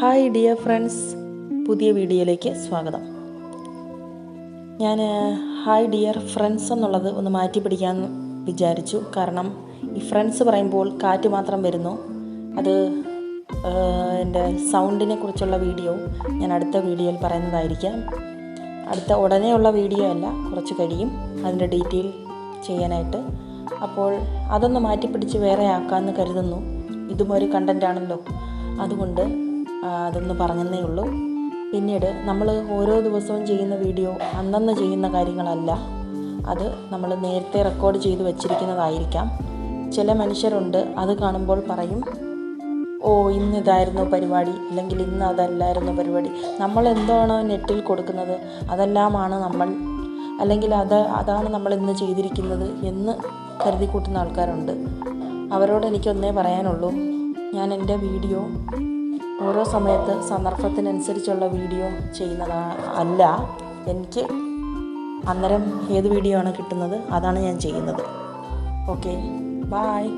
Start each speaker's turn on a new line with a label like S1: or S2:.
S1: Hi dear friends പുതിയ വീഡിയോയിലേക്ക് സ്വാഗതം. ഞാൻ ഹായ് ഡിയർ ഫ്രണ്ട്സ് എന്നുള്ളത് ഒന്ന് മാറ്റി പിടിക്കാൻ വിചാരിച്ചു. കാരണം ഈ ഫ്രണ്ട്സ് പറയുമ്പോൾ കാറ്റ് മാത്രം വരുന്നു. അത് എന്റെ സൗണ്ടിനെ കുറിച്ചുള്ള വീഡിയോ ഞാൻ അടുത്ത വീഡിയോയിൽ പറയുന്നതായിരിക്കാം. അടുത്ത ഉടനെയുള്ള വീഡിയോ അല്ല കുറച്ച് കഴിയും. അതിന്റെ ഡീറ്റെയിൽ ചെയ്യാനായിട്ട്. അപ്പോൾ അതൊന്ന് മാറ്റിപ്പിടിച്ച് വേറെ ആക്കാമെന്ന് കരുതുന്നു. ഇതും ഒരു കണ്ടന്റ് ആണല്ലോ. അതുകൊണ്ട് അതൊന്ന് പറഞ്ഞതേ ഉള്ളൂ. പിന്നീട് നമ്മൾ ഓരോ ദിവസവും ചെയ്യുന്ന വീഡിയോ അന്നന്ന് ചെയ്യുന്ന കാര്യങ്ങളല്ല. അത് നമ്മൾ നേരത്തെ റെക്കോർഡ് ചെയ്ത് വച്ചിരിക്കുന്നതായിരിക്കാം. ചില മനുഷ്യരുണ്ട് അത് കാണുമ്പോൾ പറയും ഓ ഇന്ന് ഇതായിരുന്നു പരിപാടി അല്ലെങ്കിൽ ഇന്ന് അതല്ലായിരുന്നു പരിപാടി. നമ്മൾ എന്താണോ നെറ്റിൽ കൊടുക്കുന്നത് അതെല്ലാമാണ് നമ്മൾ അല്ലെങ്കിൽ അത് അതാണ് നമ്മൾ ഇന്ന് ചെയ്തിരിക്കുന്നത് എന്ന് കരുതി കൂട്ടുന്ന ആൾക്കാരുണ്ട്. അവരോട് എനിക്കൊന്നേ പറയാനുള്ളൂ ഞാൻ എന്റെ വീഡിയോ ഓരോ സമയത്ത് സന്ദർഭത്തിനനുസരിച്ചുള്ള വീഡിയോ ചെയ്യുന്നത് അല്ല എനിക്ക് അന്നേരം ഏത് വീഡിയോ ആണ് കിട്ടുന്നത്? അതാണ് ഞാൻ ചെയ്യുന്നത്. Okay bye